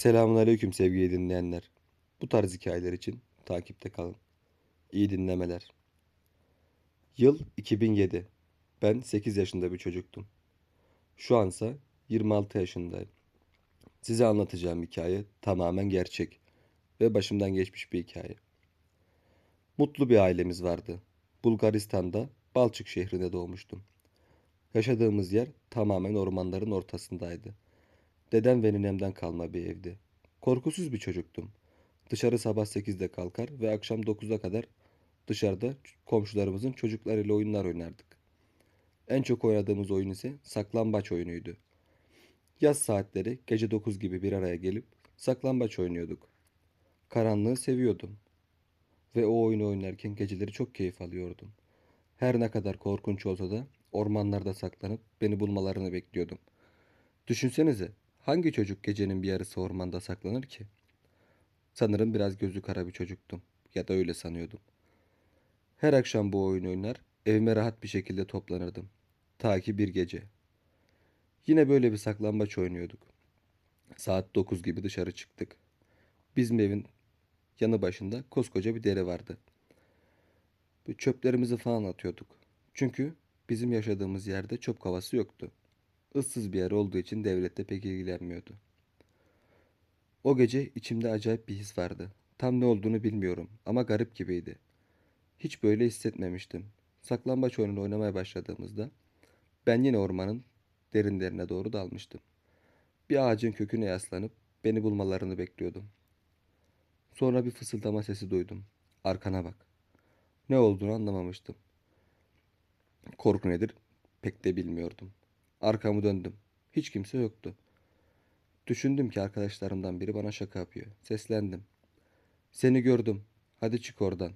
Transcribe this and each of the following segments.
Selamünaleyküm sevgili dinleyenler. Bu tarz hikayeler için takipte kalın. İyi dinlemeler. Yıl 2007. Ben 8 yaşında bir çocuktum. Şu ansa 26 yaşındayım. Size anlatacağım hikaye tamamen gerçek ve başımdan geçmiş bir hikaye. Mutlu bir ailemiz vardı. Bulgaristan'da Balçık şehrinde doğmuştum. Yaşadığımız yer tamamen ormanların ortasındaydı. Dedem ve ninemden kalma bir evdi. Korkusuz bir çocuktum. Dışarı sabah 8'de kalkar ve akşam 9'a kadar dışarıda komşularımızın çocuklarıyla oyunlar oynardık. En çok oynadığımız oyun ise saklambaç oyunuydu. Yaz saatleri gece 9 gibi bir araya gelip saklambaç oynuyorduk. Karanlığı seviyordum. Ve o oyunu oynarken geceleri çok keyif alıyordum. Her ne kadar korkunç olsa da ormanlarda saklanıp beni bulmalarını bekliyordum. Düşünsenize hangi çocuk gecenin bir yarısı ormanda saklanır ki? Sanırım biraz gözü kara bir çocuktum ya da öyle sanıyordum. Her akşam bu oyunu oynar evime rahat bir şekilde toplanırdım. Ta ki bir gece. Yine böyle bir saklambaç oynuyorduk. Saat 9 gibi dışarı çıktık. Bizim evin yanı başında koskoca bir dere vardı. Çöplerimizi falan atıyorduk. Çünkü bizim yaşadığımız yerde çöp kovası yoktu. Issız bir yer olduğu için devlet de pek ilgilenmiyordu. O gece içimde acayip bir his vardı. Tam ne olduğunu bilmiyorum ama garip gibiydi. Hiç böyle hissetmemiştim. Saklambaç oyununu oynamaya başladığımızda ben yine ormanın derinlerine doğru dalmıştım. Bir ağacın köküne yaslanıp beni bulmalarını bekliyordum. Sonra bir fısıldama sesi duydum. Arkana bak. Ne olduğunu anlamamıştım. Korku nedir pek de bilmiyordum. Arkamı döndüm. Hiç kimse yoktu. Düşündüm ki arkadaşlarımdan biri bana şaka yapıyor. Seslendim. Seni gördüm. Hadi çık oradan.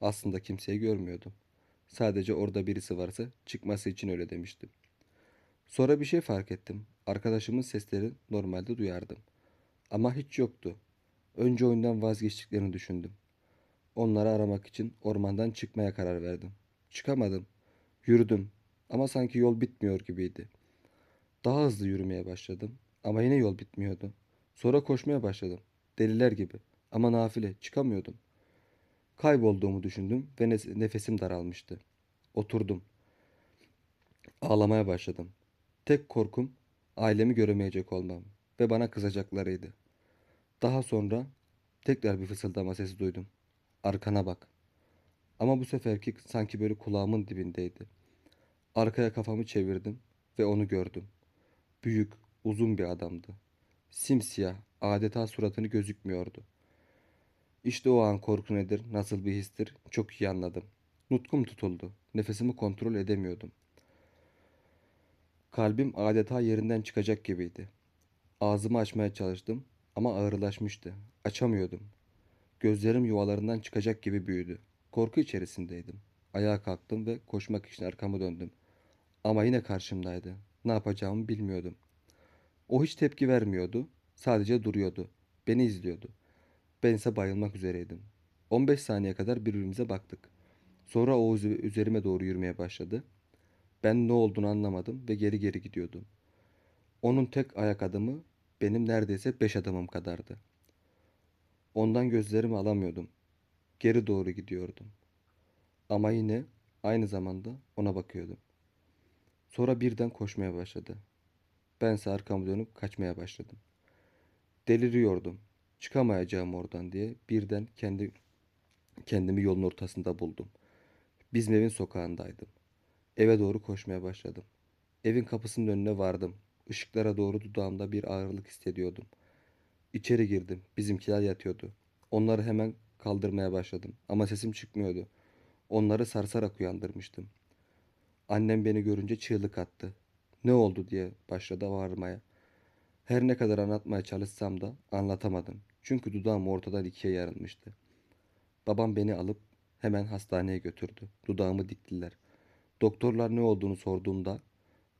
Aslında kimseyi görmüyordum. Sadece orada birisi varsa çıkması için öyle demiştim. Sonra bir şey fark ettim. Arkadaşımın sesleri normalde duyardım. Ama hiç yoktu. Önce oyundan vazgeçtiklerini düşündüm. Onları aramak için ormandan çıkmaya karar verdim. Çıkamadım. Yürüdüm ama sanki yol bitmiyor gibiydi. Daha hızlı yürümeye başladım ama yine yol bitmiyordu. Sonra koşmaya başladım. Deliler gibi ama nafile çıkamıyordum. Kaybolduğumu düşündüm ve nefesim daralmıştı. Oturdum. Ağlamaya başladım. Tek korkum ailemi göremeyecek olmam ve bana kızacaklarıydı. Daha sonra tekrar bir fısıldama sesi duydum. Arkana bak. Ama bu seferki sanki böyle kulağımın dibindeydi. Arkaya kafamı çevirdim ve onu gördüm. Büyük, uzun bir adamdı. Simsiyah, adeta suratını gözükmüyordu. İşte o an korku nedir, nasıl bir histir çok iyi anladım. Nutkum tutuldu. Nefesimi kontrol edemiyordum. Kalbim adeta yerinden çıkacak gibiydi. Ağzımı açmaya çalıştım ama ağırlaşmıştı. Açamıyordum. Gözlerim yuvalarından çıkacak gibi büyüdü. Korku içerisindeydim. Ayağa kalktım ve koşmak için arkamı döndüm. Ama yine karşımdaydı. Ne yapacağımı bilmiyordum. O hiç tepki vermiyordu. Sadece duruyordu. Beni izliyordu. Ben ise bayılmak üzereydim. 15 saniye kadar birbirimize baktık. Sonra o üze- üzerime doğru yürümeye başladı. Ben ne olduğunu anlamadım ve geri geri gidiyordum. Onun tek ayak adımı benim neredeyse beş adımım kadardı. Ondan gözlerimi alamıyordum. Geri doğru gidiyordum. Ama yine aynı zamanda ona bakıyordum. Sonra birden koşmaya başladı. Bense arkamı dönüp kaçmaya başladım. Deliriyordum. Çıkamayacağım oradan diye birden kendi kendimi yolun ortasında buldum. Bizim evin sokağındaydım. Eve doğru koşmaya başladım. Evin kapısının önüne vardım. Işıklara doğru dudağımda bir ağırlık hissediyordum. İçeri girdim. Bizimkiler yatıyordu. Onları hemen kaldırmaya başladım. Ama sesim çıkmıyordu. Onları sarsarak uyandırmıştım. Annem beni görünce çığlık attı. Ne oldu diye başladı bağırmaya. Her ne kadar anlatmaya çalışsam da anlatamadım. Çünkü dudağım ortadan ikiye yarılmıştı. Babam beni alıp hemen hastaneye götürdü. Dudağımı diktiler. Doktorlar ne olduğunu sorduğumda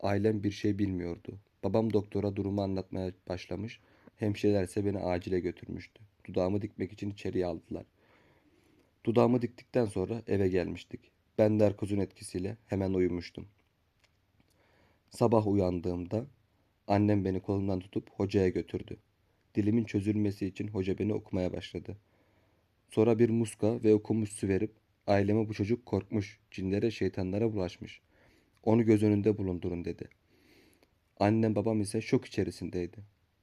ailem bir şey bilmiyordu. Babam doktora durumu anlatmaya başlamış. Hemşireler ise beni acile götürmüştü. Dudağımı dikmek için içeriye aldılar. Dudağımı diktikten sonra eve gelmiştik. Ben narkozun etkisiyle hemen uyumuştum. Sabah uyandığımda annem beni kolumdan tutup hocaya götürdü. dilimin çözülmesi için hoca beni okumaya başladı. Sonra bir muska ve okumuş su verip aileme bu çocuk korkmuş, cinlere şeytanlara bulaşmış. Onu göz önünde bulundurun dedi. Annem babam ise şok içerisindeydi.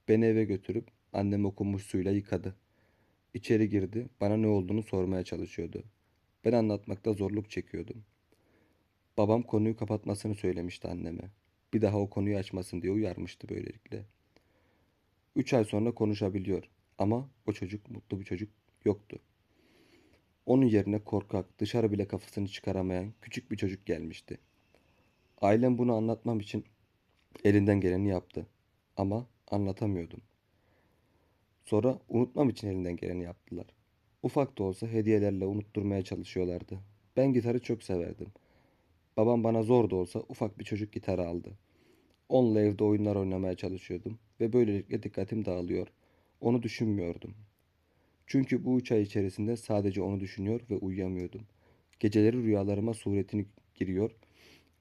Beni eve götürüp annem okumuş suyla yıkadı. İçeri girdi, bana ne olduğunu sormaya çalışıyordu. Ben anlatmakta zorluk çekiyordum. Babam konuyu kapatmasını söylemişti anneme. Bir daha o konuyu açmasın diye uyarmıştı böylelikle. Üç ay sonra konuşabiliyor ama o çocuk mutlu bir çocuk yoktu. Onun yerine korkak, dışarı bile kafasını çıkaramayan küçük bir çocuk gelmişti. Ailem bunu anlatmam için elinden geleni yaptı ama anlatamıyordum. Sonra unutmam için elinden geleni yaptılar. Ufak da olsa hediyelerle unutturmaya çalışıyorlardı. Ben gitarı çok severdim. Babam bana zor da olsa ufak bir çocuk gitarı aldı. Onunla evde oyunlar oynamaya çalışıyordum ve böylelikle dikkatim dağılıyor. Onu düşünmüyordum. Çünkü bu üç ay içerisinde sadece onu düşünüyor ve uyuyamıyordum. Geceleri rüyalarıma suretini giriyor,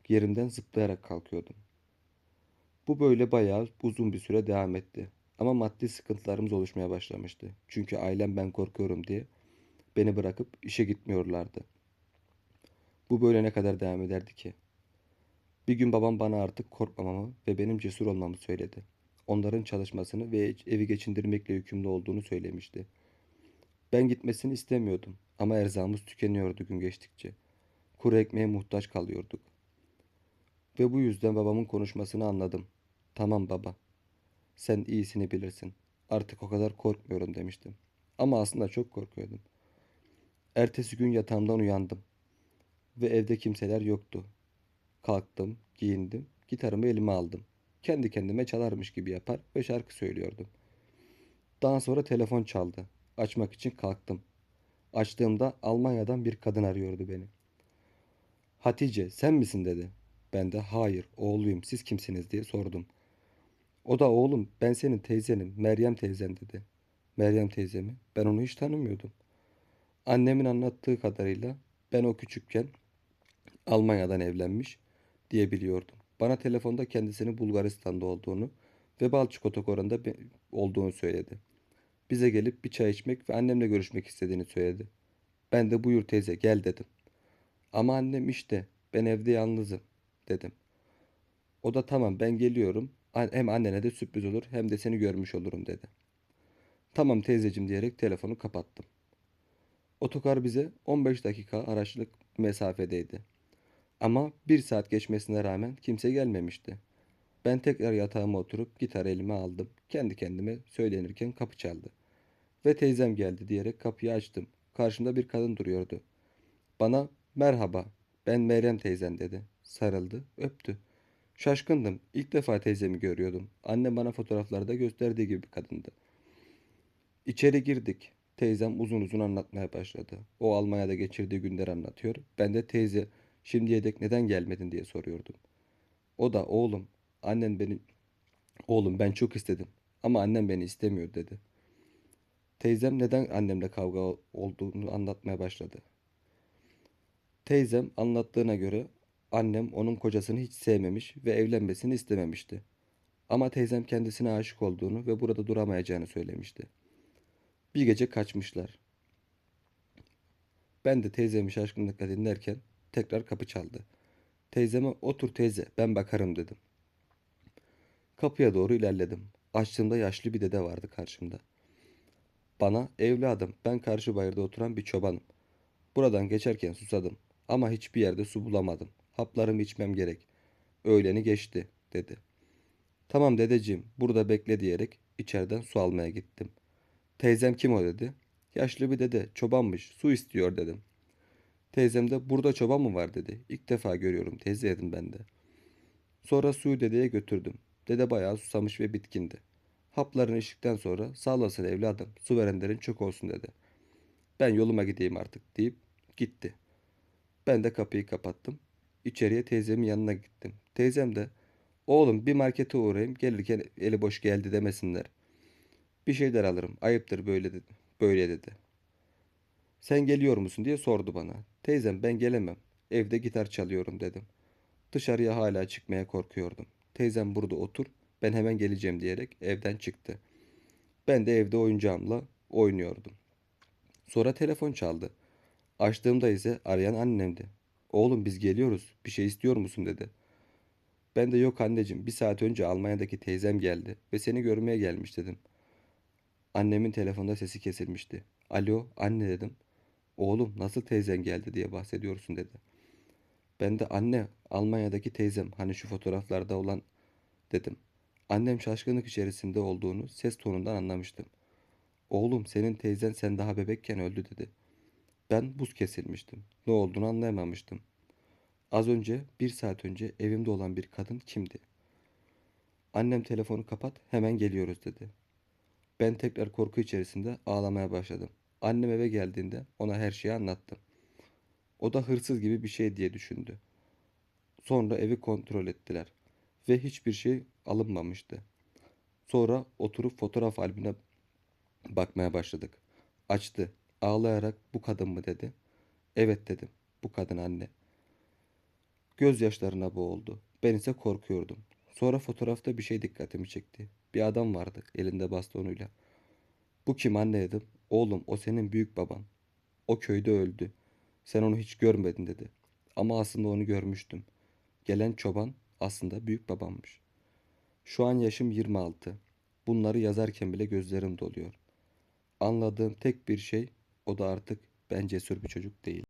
yerimden zıplayarak kalkıyordum. Bu böyle bayağı uzun bir süre devam etti. Ama maddi sıkıntılarımız oluşmaya başlamıştı. Çünkü ailem ben korkuyorum diye beni bırakıp işe gitmiyorlardı. Bu böyle ne kadar devam ederdi ki? Bir gün babam bana artık korkmamamı ve benim cesur olmamı söyledi. Onların çalışmasını ve evi geçindirmekle yükümlü olduğunu söylemişti. Ben gitmesini istemiyordum ama erzağımız tükeniyordu gün geçtikçe. Kuru ekmeğe muhtaç kalıyorduk. Ve bu yüzden babamın konuşmasını anladım. Tamam baba, sen iyisini bilirsin. Artık o kadar korkmuyorum demiştim. Ama aslında çok korkuyordum. Ertesi gün yatağımdan uyandım ve evde kimseler yoktu. Kalktım, giyindim, gitarımı elime aldım. Kendi kendime çalarmış gibi yapar ve şarkı söylüyordum. Daha sonra telefon çaldı. Açmak için kalktım. Açtığımda Almanya'dan bir kadın arıyordu beni. Hatice, sen misin dedi. Ben de hayır, oğluyum, siz kimsiniz diye sordum. O da oğlum, ben senin teyzenim, Meryem teyzen dedi. Meryem teyze mi? Ben onu hiç tanımıyordum. Annemin anlattığı kadarıyla ben o küçükken Almanya'dan evlenmiş diye biliyordum. Bana telefonda kendisinin Bulgaristan'da olduğunu ve Balçıkotokoran'da olduğunu söyledi. Bize gelip bir çay içmek ve annemle görüşmek istediğini söyledi. Ben de buyur teyze gel dedim. Ama annem işte ben evde yalnızım dedim. O da tamam ben geliyorum. Hem annene de sürpriz olur hem de seni görmüş olurum dedi. Tamam teyzecim diyerek telefonu kapattım. Otokar bize 15 dakika araçlık mesafedeydi. Ama bir saat geçmesine rağmen kimse gelmemişti. Ben tekrar yatağıma oturup gitarı elime aldım. Kendi kendime söylenirken kapı çaldı. Ve teyzem geldi diyerek kapıyı açtım. Karşımda bir kadın duruyordu. Bana merhaba ben Meryem teyzen dedi. Sarıldı, öptü. Şaşkındım. İlk defa teyzemi görüyordum. Annem bana fotoğraflarda gösterdiği gibi bir kadındı. İçeri girdik. Teyzem uzun uzun anlatmaya başladı. O Almanya'da geçirdiği günler anlatıyor. Ben de teyze şimdiye dek neden gelmedin diye soruyordum. O da oğlum annen beni oğlum ben çok istedim ama annem beni istemiyor dedi. Teyzem neden annemle kavga olduğunu anlatmaya başladı. Teyzem anlattığına göre annem onun kocasını hiç sevmemiş ve evlenmesini istememişti. Ama teyzem kendisine aşık olduğunu ve burada duramayacağını söylemişti. Bir gece kaçmışlar. Ben de teyzemi şaşkınlıkla dinlerken tekrar kapı çaldı. Teyzeme otur teyze ben bakarım dedim. Kapıya doğru ilerledim. Açtığımda yaşlı bir dede vardı karşımda. Bana evladım ben karşı bayırda oturan bir çobanım. Buradan geçerken susadım ama hiçbir yerde su bulamadım. Haplarımı içmem gerek. Öğleni geçti dedi. Tamam dedeciğim burada bekle diyerek içeriden su almaya gittim. Teyzem kim o dedi. Yaşlı bir dede çobanmış su istiyor dedim. Teyzem de burada çoban mı var dedi. İlk defa görüyorum teyze dedim ben de. Sonra suyu dedeye götürdüm. Dede bayağı susamış ve bitkindi. Haplarını içtikten sonra sağ olasın evladım su verenlerin çok olsun dedi. Ben yoluma gideyim artık deyip gitti. Ben de kapıyı kapattım. İçeriye teyzemin yanına gittim. Teyzem de oğlum bir markete uğrayayım gelirken eli boş geldi demesinler. Bir şeyler alırım ayıptır böyle dedi. Böyle dedi. Sen geliyor musun diye sordu bana. Teyzem ben gelemem. Evde gitar çalıyorum dedim. Dışarıya hala çıkmaya korkuyordum. Teyzem burada otur ben hemen geleceğim diyerek evden çıktı. Ben de evde oyuncağımla oynuyordum. Sonra telefon çaldı. Açtığımda ise arayan annemdi. Oğlum biz geliyoruz. Bir şey istiyor musun dedi. Ben de yok anneciğim bir saat önce Almanya'daki teyzem geldi ve seni görmeye gelmiş dedim. Annemin telefonda sesi kesilmişti. Alo anne dedim. Oğlum nasıl teyzen geldi diye bahsediyorsun dedi. Ben de anne Almanya'daki teyzem hani şu fotoğraflarda olan dedim. Annem şaşkınlık içerisinde olduğunu ses tonundan anlamıştım. Oğlum senin teyzen sen daha bebekken öldü dedi. Ben buz kesilmiştim. Ne olduğunu anlayamamıştım. Az önce bir saat önce evimde olan bir kadın kimdi? Annem telefonu kapat hemen geliyoruz dedi. Ben tekrar korku içerisinde ağlamaya başladım. Annem eve geldiğinde ona her şeyi anlattım. O da hırsız gibi bir şey diye düşündü. Sonra evi kontrol ettiler ve hiçbir şey alınmamıştı. Sonra oturup fotoğraf albümüne bakmaya başladık. Açtı. Ağlayarak bu kadın mı dedi. Evet dedim. Bu kadın anne. Gözyaşlarına boğuldu. Ben ise korkuyordum. Sonra fotoğrafta bir şey dikkatimi çekti. Bir adam vardı elinde bastonuyla. Bu kim anne dedim. Oğlum o senin büyük baban. O köyde öldü. Sen onu hiç görmedin dedi. Ama aslında onu görmüştüm. Gelen çoban aslında büyük babammış. Şu an yaşım 26. Bunları yazarken bile gözlerim doluyor. Anladığım tek bir şey o da artık ben cesur bir çocuk değil.